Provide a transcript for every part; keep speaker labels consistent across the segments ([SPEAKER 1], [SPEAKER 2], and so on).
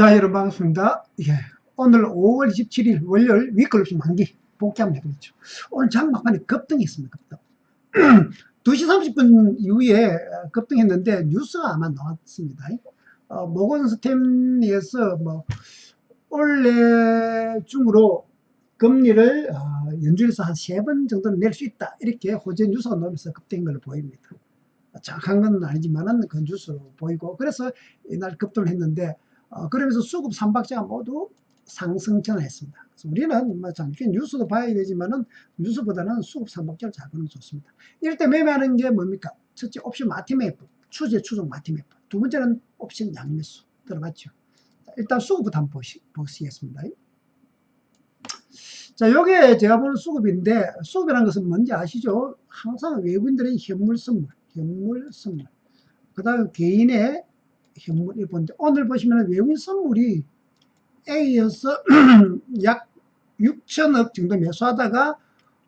[SPEAKER 1] 자, 여러분 반갑습니다. 예. 오늘 5월 27일 월요일 위클럽시 만기 복귀 한번 해보죠. 오늘 장막판에 급등했습니다. 급등. 2시 30분 이후에 급등했는데 뉴스가 아마 나왔습니다. 어, 모건 스탠리에서 뭐 올해 중으로 금리를 어, 연준에서 한 세 번 정도는 낼 수 있다. 이렇게 호재 뉴스가 나오면서 급등한 걸로 보입니다. 정확한 건 아니지만은 그 뉴스로 보이고 그래서 이날 급등을 했는데 어, 그러면서 수급 삼박자가 모두 상승 전환했습니다. 그래서 우리는 뭐 뉴스도 봐야 되지만은 뉴스보다는 수급 삼박자를 잘 보는 게 좋습니다. 때 매매하는 게 뭡니까? 첫째 옵션 마티 매프, 추제 추종 마티 매프. 두 번째는 옵션 양매수 들어봤죠. 자, 일단 수급부터 한번 보시, 보시겠습니다. 자, 요게 제가 보는 수급인데 수급이라는 것은 뭔지 아시죠? 항상 외국인들의 현물 선물, 현물 선물. 그 다음에 개인의 현물이 본데 오늘 보시면 외국인 선물이 A여서 약 6천억 정도 매수하다가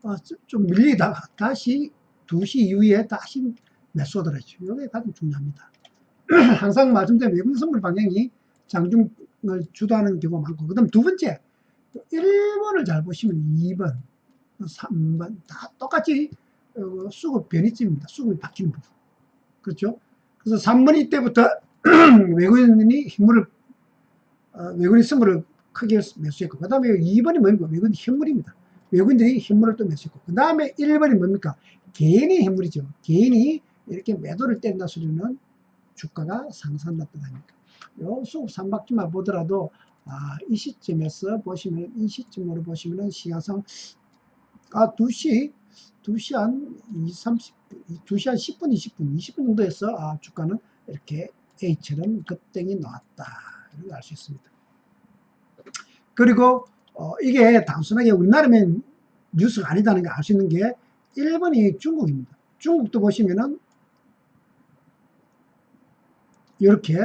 [SPEAKER 1] 어, 좀 밀리다가 다시 2시 이후에 다시 매수하더라죠. 이게 가장 중요합니다. 항상 말씀드린 외국인 선물 방향이 장중을 주도하는 경우가 많고 그 다음 두 번째 1번을 잘 보시면 2번 3번 다 똑같이 어, 수급 변이점입니다. 수급이 바뀌는 부분 그렇죠? 그래서 3번 이때부터 외국인이 힘물을 어, 외국인 선물을 크게 매수했고 그 다음에 2번이 뭡니까? 외국인 현물입니다. 외국인들이 현물을 또 매수했고 그 다음에 1번이 뭡니까? 개인이 현물이죠. 개인이 이렇게 매도를 뗀다 소리는 주가가 상승한다 뜻합니까? 요 수급 3박지만 보더라도 아, 이 시점에서 보시면 이 시점으로 보시면은 시간상 아 2시 2시 한 2, 30, 2시 한 10분, 20분, 20분 정도에서 아, 주가는 이렇게 A처럼 급등이 나왔다. 이렇게 알 수 있습니다. 그리고 어, 이게 단순하게 우리나라면 뉴스가 아니다는 걸 알 수 있는 게 1번이 중국입니다. 중국도 보시면은 이렇게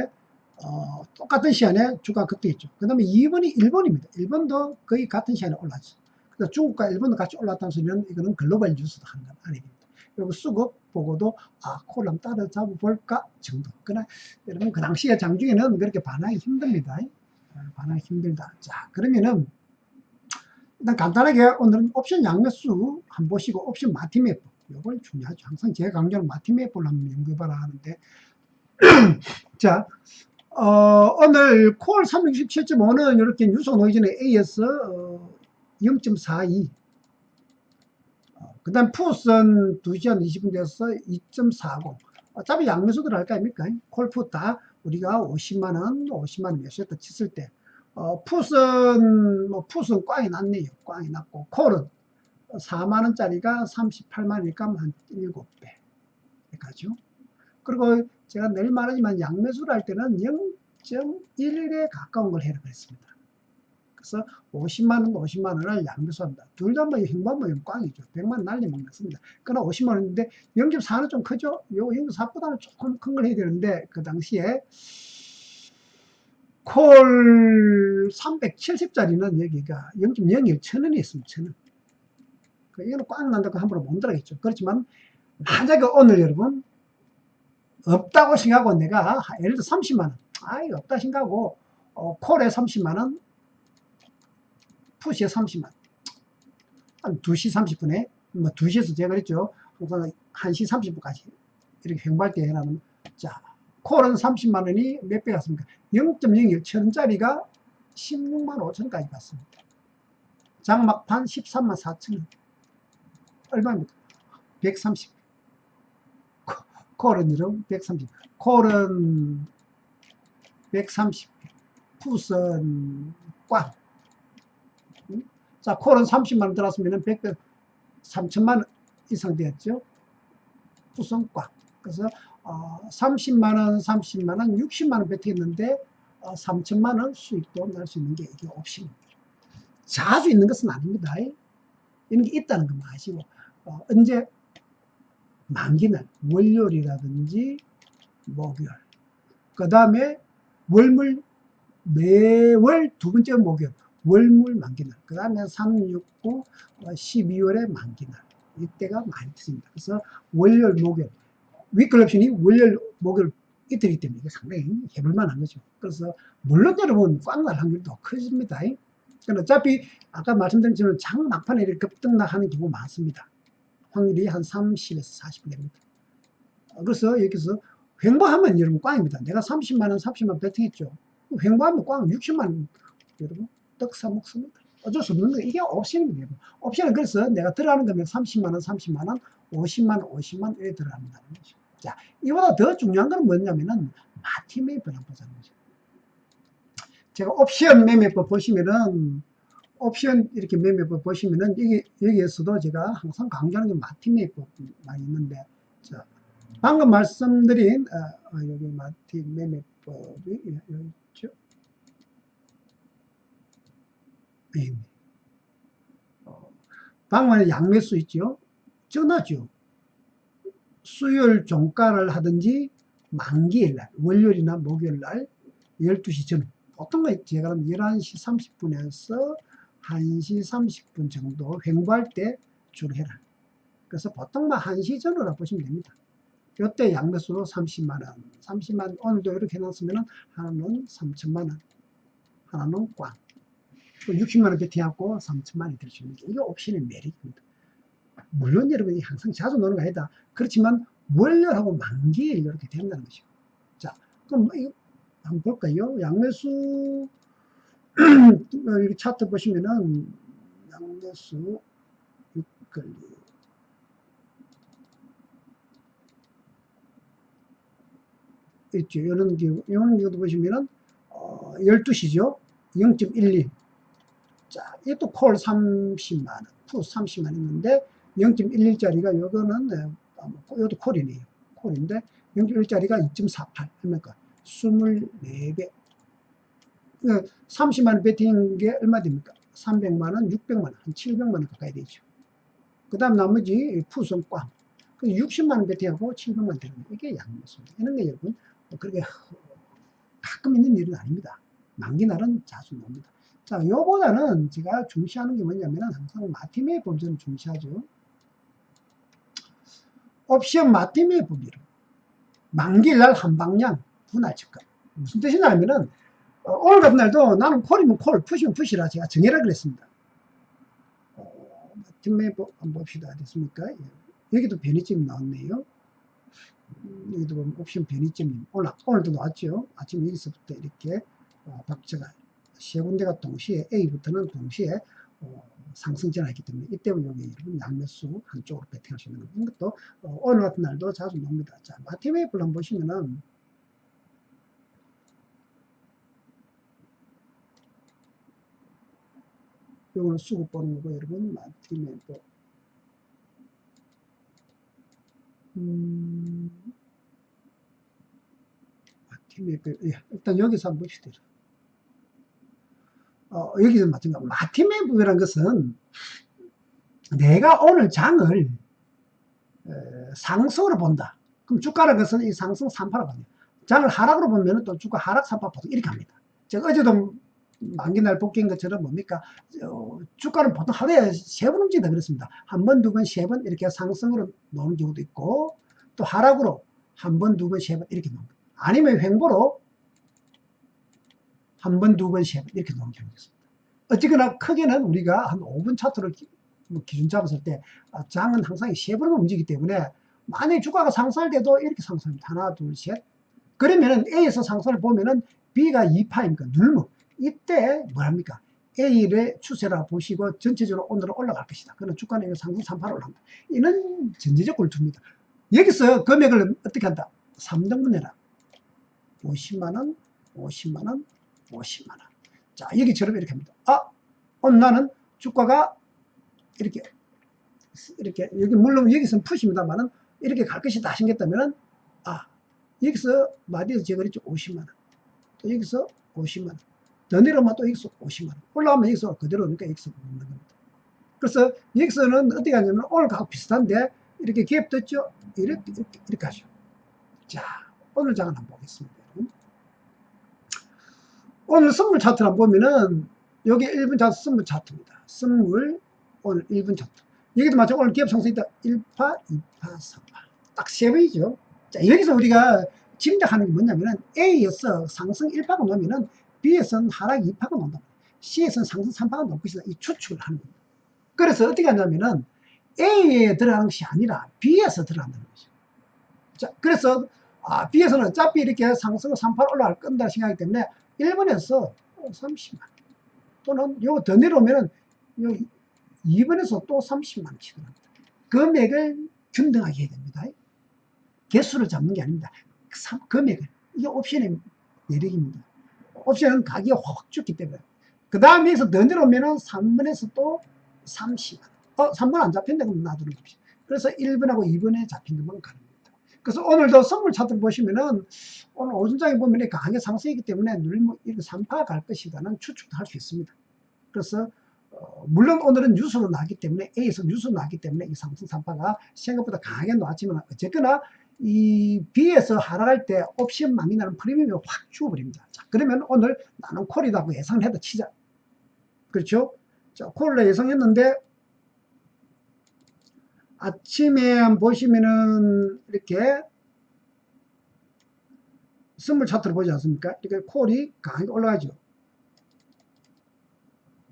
[SPEAKER 1] 어, 똑같은 시간에 주가 급등했죠. 그 다음에 2번이 일본입니다. 일본도 거의 같은 시간에 올랐죠. 그래서 중국과 일본도 같이 올랐다는 소리는 이거는 글로벌 뉴스도 하는 건 아닙니다. 그리고 수급 보고도 아 콜람 따라잡아 볼까 정도. 그러나 여러분 그 당시에 장중에는 그렇게 반하기 힘듭니다. 아, 반하기 힘들다. 자 그러면은 일단 간단하게 오늘은 옵션 양매수 한번 보시고 옵션 마티맵 이걸 중요하죠. 항상 제가 강조하는 마티맵을 한번 연구해봐라 하는데 자 어, 오늘 콜 367.5는 이렇게 나오기 전에 A에서 어, 0.42 어, 그 다음 푸선 2시 한 20분 돼서 2.40 어차피 양매수들 할 거 아닙니까? 콜푸 다 우리가 50만원 50만원 매수했다 쳤을 때. 어, 푸선 뭐 푸선 꽝이 났네요. 꽝이 났고 콜은 4만원짜리가 38만원이니까 한 7배. 가죠? 그리고 제가 늘 말하지만 양매수를 할 때는 0.1에 가까운 걸 해라 그랬습니다. 그래서 50만원, 50만원을 양매수합니다. 둘 다 뭐 행방모임 꽝이죠. 100만원 날리 먹습니다. 그러나 50만원인데 0.4는 좀 크죠? 요 0.4보다는 조금 큰 걸 해야 되는데 그 당시에 콜 370짜리는 여기가 0.01 천원이 있습니다. 천원. 그 이거는 꽝 난다고 함부로 못 들어가겠죠. 그렇지만 만약에 오늘 여러분 없다고 생각하고 내가 예를 들어 30만원 아이 없다 생각하고 어, 콜에 30만원 푸시에 30만원 한 2시 30분에 뭐 2시에서 제가 그랬죠. 항상 1시 30분까지 이렇게 횡발때 해놔면 자 콜은 30만 원이 몇 배 갔습니까? 0.01 천 원짜리가 16만 5천까지 갔습니다. 장막판 13만 4천 원. 얼마입니까? 130 콜은 이름 130. 콜은 130. 푸선 꽝. 자, 콜은 30만원 들었으면 100, 3천만원 이상 되었죠. 꽝. 그래서 어, 30만원, 30만원, 60만원 베트했는데 어, 3천만원 수익도 날 수 있는 게 이게 옵션입니다. 자주 있는 것은 아닙니다. 이런 게 있다는 것만 아시고 어, 언제 만기날, 월요일이라든지 목요일. 그 다음에 월물, 매월 두 번째 목요일, 월물 만기날. 그 다음에 3, 6, 9, 12월에 만기날. 이때가 많이 트습니다. 그래서 월요일, 목요일. 위클 옵션이 월요일, 목요일 이틀이기 때문에 이게 상당히 해볼만한 거죠. 그래서 물론 여러분 꽝 날 확률도 커집니다. 그러나 어차피 아까 말씀드린 것처럼 장 막판에 이렇게 급등락하는 경우 많습니다. 확률이 한 30에서 40 됩니다. 어, 그래서 여기서 횡보하면 여러분 꽝입니다. 내가 30만 원, 30만 원 베팅했죠. 횡보하면 꽝 60만 원 여러분 떡 사 먹습니다. 어쩔 수 없는 거 이게 옵션입니다. 옵션은 그래서 내가 들어가는 거면 30만 원, 30만 원, 50만 원, 50만 원 이렇게 들어간다는 거죠. 자, 이보다 더 중요한 건 뭐냐면은 마티 매입을 한번 보자는 거죠. 제가 옵션 매매법 보시면은 옵션 이렇게 매매법 보시면은 여기 여기에서도 제가 항상 강조하는 게 마티 매매법 많이 있는데 자 방금 말씀드린 어, 어, 여기 마티 매매법이 예, 여기 있죠. 네. 어, 방금 양매수 있죠. 전하죠. 수요일 종가를 하든지 만기일 날, 월요일이나 목요일 날 12시 전 보통 제가 그럼 11시 30분에서 1시 30분 정도 횡보할 때 주로 해라. 그래서 보통 막 1시 전으로 보시면 됩니다. 이때 양매수로 30만원, 30만 오늘도 이렇게 해놨으면 하나는 3천만원, 하나는 꽝. 또 60만원 베팅하고 3천만원이 될수 있는 게 이게 옵션의 메리트입니다. 물론 여러분이 항상 자주 노는 거 아니다. 그렇지만 월요하고 만기일 이렇게 된다는 것이고. 자, 그럼 뭐 이거 한번 볼까요? 양매수 여기 차트 보시면은 양매수 위클리 있죠. 이런 경우, 이런 경우도 보시면은 어, 12시죠. 0.12. 자, 이것도 콜 30만원, 푸 30만원 있는데 0.11짜리가 요거는 네, 이것도 콜이네요. 콜인데 0.1짜리가 2.48 얼마일까? 24배. 30만원 베팅인 게 얼마 됩니까? 300만원, 600만원, 한 700만원 가까이 되죠. 그 다음 나머지 푸선 꽝. 60만원 베팅하고 700만원 되는 거. 이게 양매수입니다. 이런 게 여러분, 뭐 그렇게 가끔 있는 일은 아닙니다. 만기 날은 자주 나옵니다. 자, 요보다는 제가 중시하는 게 뭐냐면 항상 마티메 범죄를 중시하죠. 옵션 마티메 범위로 만기날 한 방향 분할 측가. 무슨 뜻이냐면은 어, 오늘 같은 날도 나는 콜이면 콜, 푸시면 푸시라 제가 정해라 그랬습니다. 어, 마티메 한번 봅시다. 됐습니까? 예. 여기도 변이점이 나왔네요. 음, 여기도 보면 옵션 변이점이 오늘, 오늘도 나왔죠. 아침 여기서부터 이렇게 어, 박자가 세 군데가 동시에 A부터는 동시에 어, 상승 전화했기 때문에 이때 여기 여러분 양매수 한쪽으로 베팅할 수 있는 거. 이것도 어, 오늘 같은 날도 자주 나옵니다. 자, 마티메이플 한번 보시면은 요거는 수급 보는 거고 여러분 마티메이플 음, 마티메이플 예, 일단 여기서 한번 봅시다. 어, 여기서 마찬가지. 마티메이브라는 것은 내가 오늘 장을 에, 상승으로 본다. 그럼 주가라는 것은 이 상승 3파로 봅니다. 장을 하락으로 보면 또 주가 하락 3파 보통 이렇게 합니다. 제가 어제도 만기날 복귀인 것처럼 뭡니까? 어, 주가는 보통 하루에 세 번 움직인다 그랬습니다. 한 번, 두 번, 세 번 이렇게 상승으로 노는 경우도 있고 또 하락으로 한 번, 두 번, 세 번 이렇게 노는 아니면 횡보로 한 번, 두 번, 세 번 이렇게 놓은 경우가 있습니다. 어쨌거나 크게는 우리가 한 5분 차트를 기, 뭐 기준 잡았을 때 아, 장은 항상 세 번은 움직이기 때문에 만약에 주가가 상승할 때도 이렇게 상승합니다. 하나, 둘, 셋. 그러면은 A에서 상승을 보면은 B가 2파입니까? 눌목. 이때 뭐합니까? A의 추세라 보시고 전체적으로 오늘은 올라갈 것이다. 그러나 주가는 상승 3파로 올라갑니다. 이는 전제적 골투입니다. 여기서 금액을 어떻게 한다? 3등분 해라. 50만원, 50만원, 50만원. 자, 여기처럼 이렇게 합니다. 아, 오늘 나는 주가가 이렇게, 이렇게, 여기, 물론 여기서는 푸십니다만은 이렇게 갈 것이다 하신겠다면은, 아, 여기서 마디에서 그랬죠. 50만원. 또 여기서 50만원. 더 내려오면 또 여기서 50만원. 올라가면 여기서 그대로 오니까 여기서 먹는 겁니다. 그래서 여기서는 어떻게 하냐면 오늘 가격 비슷한데 이렇게 갭 떴죠? 이렇게, 이렇게, 이렇게 하죠. 자, 오늘 장을 한번 보겠습니다. 오늘 선물 차트를 보면은 여기 1분 차트 선물 차트입니다. 선물 오늘 1분 차트. 여기도 마찬가지로 오늘 기업 상승 있다. 1파, 2파, 3파. 딱 세 번이죠. 자, 여기서 우리가 짐작하는 게 뭐냐면은 A에서 상승 1파가 나오면은 B에서는 하락 2파가 나온다. C에서는 상승 3파가 나올 것이다. 이 추측을 하는 겁니다. 그래서 어떻게 하냐면은 A에 들어가는 것이 아니라 B에서 들어간다는 거죠. 자, 그래서 아, B에서는 어차피 이렇게 상승 3파 올라갈 건다 생각하기 때문에 1번에서 30만 또는 요거 더 내려오면은 요 2번에서 또 30만 원 치더랍니다. 금액을 균등하게 해야 됩니다. 개수를 잡는 게 아닙니다. 삼- 금액을. 이게 옵션의 매력입니다. 옵션은 가격이 확 죽기 때문에. 그 다음에 서 더 내려오면은 3번에서 또 30만 원. 어, 3번 안 잡힌다 그러면 놔두는 겁니다. 그래서 1번하고 2번에 잡힌 것만 가는. 그래서 오늘도 선물 차트 보시면은 오늘 오전장에 보면 강하게 상승이기 때문에 눌리면 3파 갈 것이다는 추측도 할 수 있습니다. 그래서 어, 물론 오늘은 뉴스로 나왔기 때문에 A에서 뉴스로 나왔기 때문에 이 상승 3파가 생각보다 강하게 나왔지만 어쨌거나 이 B에서 하락할 때 옵션 망이나는 프리미엄이 확 죽어버립니다. 자, 그러면 오늘 나는 콜이라고 예상을 해도 치자. 그렇죠? 자, 콜을 예상했는데 아침에 보시면은 이렇게 선물 차트를 보지 않습니까? 이렇게 콜이 강하게 올라가죠.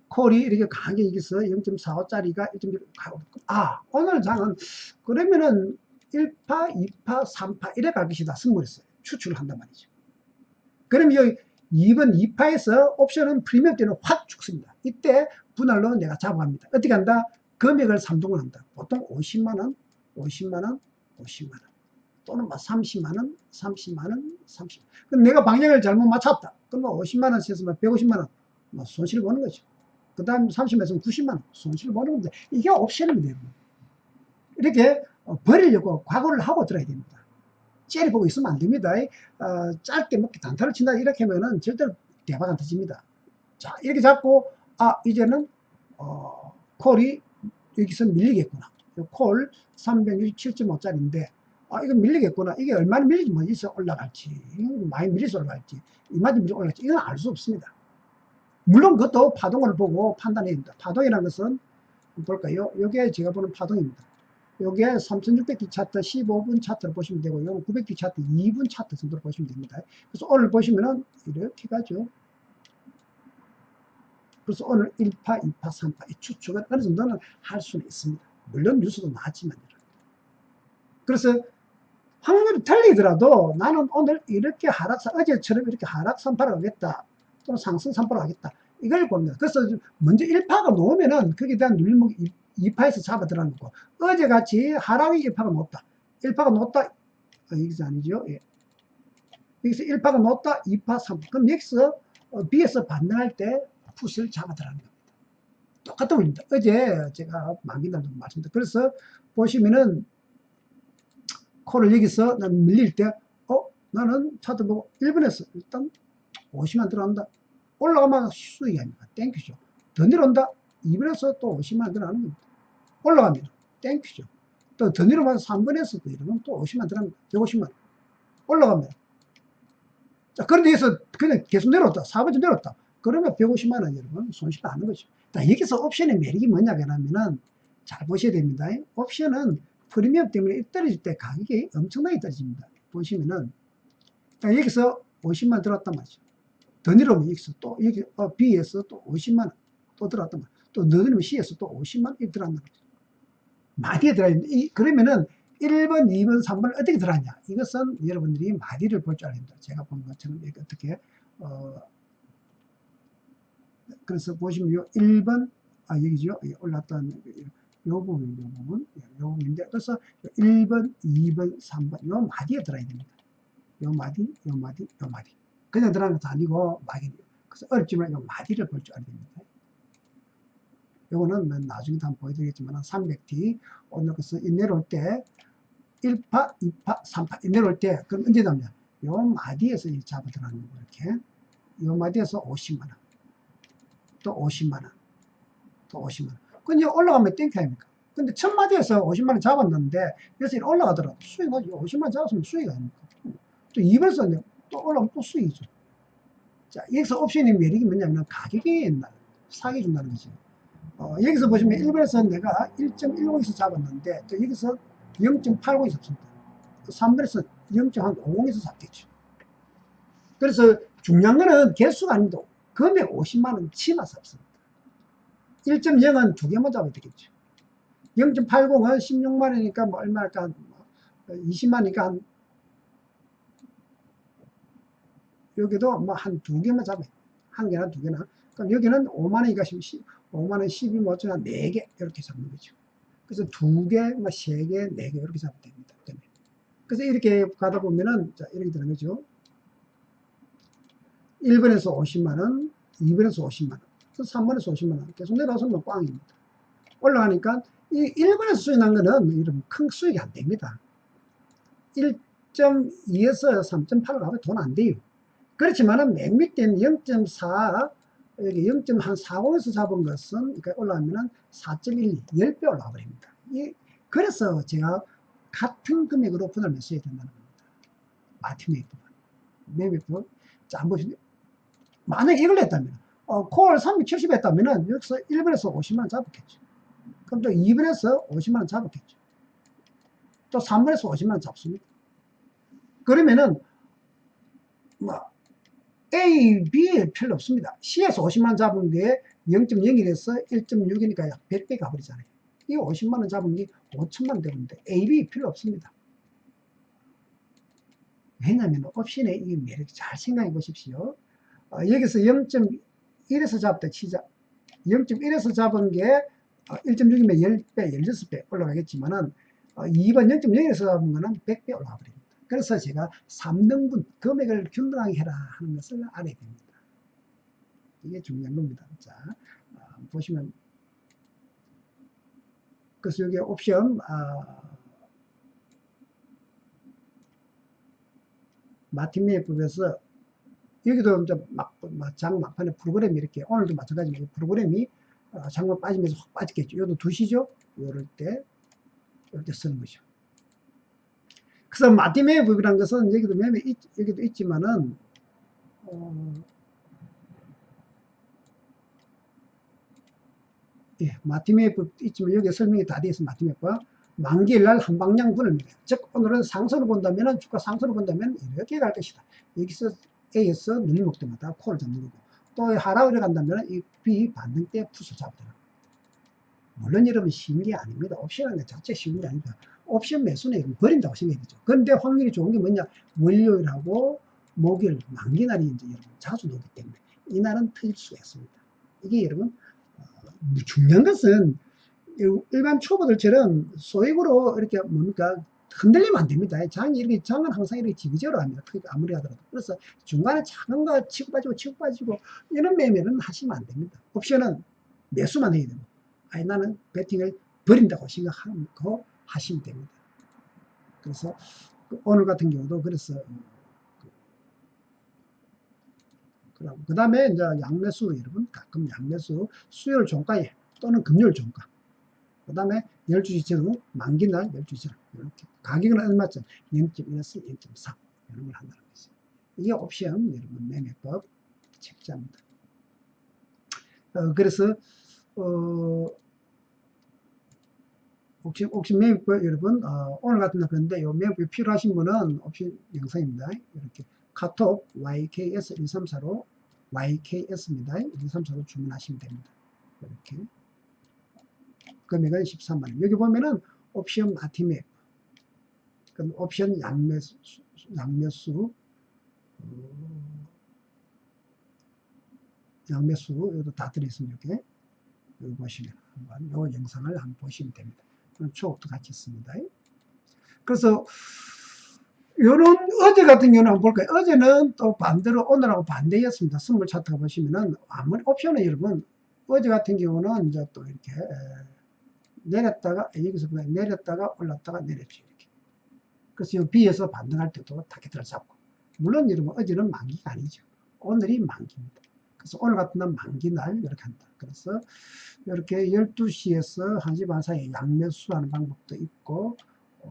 [SPEAKER 1] 콜이 이렇게 강하게 이겨서 0.45짜리가 1.1 가고 아 오늘 장은 그러면은 1파, 2파, 3파 이래 갈 것이다 선물했어요. 추출을 한단 말이죠. 그럼 여기 2번 2파에서 옵션은 프리미엄 때는 확 죽습니다. 이때 분할로 내가 잡아갑니다. 어떻게 한다? 금액을 3등을 한다. 보통 50만원, 50만원, 50만원. 또는 뭐 30만원, 30만원, 30만원. 그럼 내가 방향을 잘못 맞췄다. 그러면 50만원 썼으면 150만원 뭐 손실 보는 거죠. 그 다음 30만원 90만원 손실 보는 겁니다. 이게 옵션입니다. 여러분. 이렇게 어, 버리려고 각오를 하고 들어야 됩니다. 째리 보고 있으면 안 됩니다. 어, 짧게 먹기 단타를 친다 이렇게 하면은 절대로 대박 안 터집니다. 자 이렇게 잡고 아 이제는 어, 콜이 여기서 밀리겠구나. 콜 367.5짜리인데 아 이거 밀리겠구나. 이게 얼마나 밀리지 뭐 있어 올라갈지 많이 밀려서 올라갈지 이만큼 밀려 올라갈지 이건 알 수 없습니다. 물론 그것도 파동을 보고 판단해야 됩니다. 파동이라는 것은 볼까요? 요게 제가 보는 파동입니다. 요게 3600기 차트 15분 차트를 보시면 되고 요건 900기 차트 2분 차트 정도로 보시면 됩니다. 그래서 오늘 보시면은 이렇게 가죠. 그래서 오늘 1파, 2파, 3파 이 추측은 어느 정도는 할 수는 있습니다. 물론 뉴스도 나왔지만 그래서 확률이 틀리더라도 나는 오늘 이렇게 하락사 어제처럼 이렇게 하락 3파를 하겠다 또는 상승 3파를 하겠다 이걸 봅니다. 그래서 먼저 1파가 놓으면은 거기에 대한 눌림목 2파에서 잡아 들어가는 거고 어제같이 하락이 1파가 놓았다 1파가 놓았다 어, 여기서 아니죠 예. 여기서 1파가 놓았다 2파 3파 그럼 여기서 어, B에서 반등할 때 푸시를 잡아 들어가는 겁니다. 똑같은 원리입니다. 어제 제가 만기날도 말씀드렸 그래서 보시면은 콜을 여기서 난 밀릴 때, 어, 나는 차트 보고 1번에서 일단 50만 들어간다. 올라가면 수익이 아닙니까? 땡큐죠. 더 내려온다. 2번에서 또 50만 들어가는 겁니다. 올라가면 땡큐죠. 또 더 내려가면 3번에서 또 이러면 또 50만 들어갑니다. 150만. 올라가면. 자, 그런데 여기서 그냥 계속 내려왔다. 4번째 내려왔다. 그러면 150만 원 여러분 손실 나는 거죠. 자, 여기서 옵션의 매력이 뭐냐 하면은 잘 보셔야 됩니다. 옵션은 프리미엄 때문에 떨어질 때 가격이 엄청나게 떨어집니다. 보시면은 자, 여기서 50만 들어왔단 말이죠. 더 내려오면 여기서 또 여기 어, B에서 또 50만 원 또 들어왔단 말이죠. 또더 내려오면 C에서 또 50만 원이 들어왔단 말이죠. 마디에 들어있는데 이, 그러면은 1번, 2번, 3번 어떻게 들어왔냐? 이것은 여러분들이 마디를 볼 줄 알아야 됩니다. 제가 본 것처럼 이렇게 어떻게 어, 그래서 보시면 요 1번 아 여기죠? 올랐던 요 부분 요 부분. 요 부분인데 그래서 1번 2번 3번 요 마디에 들어야 됩니다. 요 마디 요 마디 요 마디. 그냥 들어가는 것도 아니고 마디 그래서 어렵지만 요 마디를 볼 줄 알아야 됩니다. 요거는 나중에 한번 보여드리겠지만 300T 오늘 그래서 내려올 때 1파 2파 3파 내려올 때 그럼 언제 나오냐 요 마디에서 잡아 들어가는 거 이렇게. 요 마디에서 50만원 또 50만원, 또 50만원. 근데 올라가면 땡큐 아닙니까? 근데 첫 마디에서 50만원 잡았는데, 그래서 올라가더라도 수익 나지. 50만원 잡았으면 수익 아닙니까? 또 2번에서 또 올라가면 또 수익이죠. 자, 여기서 옵션의 매력이 뭐냐면 가격이 사기 준다는 거죠. 어, 여기서 보시면 1번에서 내가 1.10에서 잡았는데, 또 여기서 0.80이 잡습니다. 3번에서 0.50에서 잡겠죠. 그래서 중요한 거는 개수가 아닙니다. 금액 50만원 치마 잡습니다. 1.0은 두 개만 잡아야 되겠죠. 0.80은 16만원이니까 뭐 얼마일까? 20만이니까 한 여기도 뭐 한 두 개만 잡아요. 한 개나 두 개나. 그럼 여기는 5만원이니까 5만원 12만 어쩌나 4개 이렇게 잡는 거죠. 그래서 두 개, 뭐 세 개, 네 개 이렇게 잡으면 됩니다. 그래서 이렇게 가다 보면은 자 이렇게 되는 거죠. 1번에서 50만원, 2번에서 50만원, 3번에서 50만원 계속 내려와서 뭐 꽝입니다. 올라가니까 이 1번에서 수익 난 거는 이런 큰 수익이 안 됩니다. 1.2에서 3.8을 가면 돈 안 돼요. 그렇지만은 맨 밑에는 0.4, 여기 0.40에서 잡은 것은 올라가면은 4.12, 10배 올라가 버립니다. 이, 그래서 제가 같은 금액으로 분할 매수해야 된다는 겁니다. 마티메이크 매매법. 자, 한번 만약에 이걸 했다면, 어, 콜 370 했다면은 여기서 1번에서 50만원 잡았겠죠. 그럼 또 2번에서 50만원 잡았겠죠. 또 3번에서 50만원 잡습니다. 그러면은, 뭐, A, B 필요 없습니다. C에서 50만원 잡은 게 0.01에서 1.6이니까 약 100배 가버리잖아요. 이 50만원 잡은 게 5천만 되는데 A, B 필요 없습니다. 왜냐하면 옵션의 이 매력이 잘 생각해 보십시오. 어, 여기서 0.1에서 잡다 치자. 0.1에서 잡은 게 1.6이면 10배, 16배 올라가겠지만은 어, 2번 0.0에서 잡은 거는 100배 올라가 버립니다. 그래서 제가 3등분 금액을 균등하게 해라 하는 것을 알아야 됩니다. 이게 중요한 겁니다. 자, 어, 보시면 그래서 여기 옵션 아, 마틴 메이법에서 여기도 이제 막, 장 막판에 프로그램이 이렇게 오늘도 마찬가지로 프로그램이 어, 장만 빠지면서 확 빠지겠죠. 이것도 두시죠. 이럴 때 이럴 때 쓰는 거죠. 그래서 마틴메이법이라는 것은 여기도 매매 있, 여기도 있지만은 어, 예, 마티메법 있지만 여기 설명이 다 되어 있어 마티메법 만기일 날 한방향 분을 즉 오늘은 상승을 본다면 주가 상승을 본다면 이렇게 갈 것이다 여기서 A에서 눌림목 때마다 콜을 잡는 거고 또 하락을 간다면 이 B 반등 때 푸스 잡더라. 물론 여러분 쉬운 게 아닙니다. 옵션은 자체 쉬운 게 아닙니다. 옵션 매수는 버린다고 생각이죠. 그런데 확률이 좋은 게 뭐냐? 월요일하고 목요일 만기날이 이제 여러분 자주 나오기 때문에 이날은 터질 수가 있습니다. 이게 여러분 중요한 것은 일반 초보들처럼 소액으로 이렇게 뭡니까 흔들리면 안 됩니다. 장이 이렇게 장은 항상 이렇게 지그재그로 합니다. 아무리 하더라도 그래서 중간에 작은 거 치고 빠지고 치고 빠지고 이런 매매는 하시면 안 됩니다. 옵션은 매수만 해야 되고 아니 나는 배팅을 버린다고 생각하고 하시면 됩니다. 그래서 그 오늘 같은 경우도 그래서 그럼 그 다음에 이제 양매수 여러분 가끔 양매수 수요일 종가에 또는 금요일 종가 그 다음에 12시 전후 만기날 12시 전 이렇게 가격은 얼마쯤 0.1에서 0.4 이런 걸 한다는 거죠. 이게 옵션 여러분 매매법 책자입니다. 어, 그래서 어, 혹시, 혹시 매매법 여러분 어, 오늘 같은 날 그런데 요 매매법 필요하신 분은 옵션 영상입니다. 이렇게 카톡 YKS134로 YKS입니다. 134로 주문하시면 됩니다. 이렇게 금액은 13만원. 여기 보면은 옵션 마티맵 그럼 옵션 양매수 양매수 어, 양매수 이것도 다 들어있습니다. 이렇게 여기 보시면 한번 이 영상을 한번 보시면 됩니다. 초록도 같이 있습니다. 그래서 요런 어제 같은 경우는 한번 볼까요? 어제는 또 반대로 오늘하고 반대였습니다. 선물 차트가 보시면은 아무리 옵션은 여러분 어제 같은 경우는 이제 또 이렇게 내렸다가 여기서 내렸다가 올랐다가 내렸죠 이렇게. 그래서 이 B에서 반등할 때도 타겟을 잡고 물론 여러분 어제는 만기가 아니죠. 오늘이 만기입니다. 그래서 오늘 같은 날 만기 날 이렇게 한다. 그래서 이렇게 12시에서 1시 반 사이에 양매수하는 방법도 있고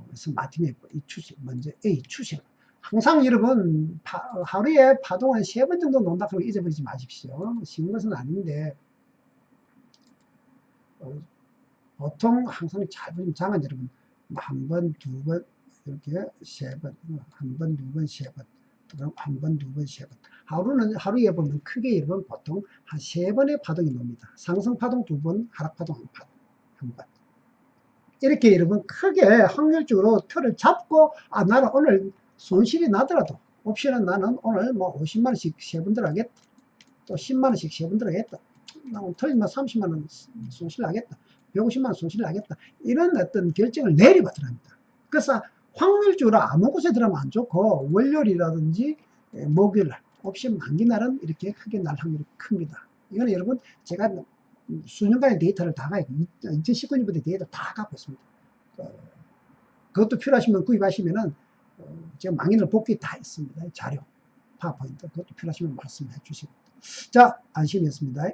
[SPEAKER 1] 그래서 마티메이프 이 추세 먼저 A 추세 항상 여러분 파, 하루에 파동 한 세 번 정도 논다 그러면 잊어버리지 마십시오 쉬운 것은 아닌데 어, 보통 항상 잘 보시면 장은 여러분 한 번, 두 번, 이렇게 세 번, 한 번, 두 번, 세 번, 그럼 한 번, 두 번, 세 번. 하루는, 하루에 보면 크게 이르면 보통 한 세 번의 파동이 놉니다. 상승 파동 두 번, 하락 파동 한 번, 한 번. 이렇게 이러면 크게 확률적으로 틀을 잡고, 아, 나는 오늘 손실이 나더라도, 옵션은 나는 오늘 뭐 50만원씩 세 번 들어가겠다. 또 10만원씩 세 번 들어가겠다. 나 오늘 틀리면 30만원 손실 나겠다. 150만 원 손실 나겠다. 이런 어떤 결정을 들어갑니다. 그래서 확률적으로 아무 곳에 들어가면 안 좋고, 월요일이라든지 예, 목요일 날, 옵션 만기 날은 이렇게 크게 날 확률이 큽니다. 이거는 여러분, 제가 수년간의 데이터를 다 가지고, 2019년부터 데이터 다 갖고 있습니다. 어, 그것도 필요하시면 구입하시면은, 어, 제가 망인을 복귀 다 있습니다. 자료, 파워포인트. 그것도 필요하시면 말씀해 주시고. 자, 안심이었습니다.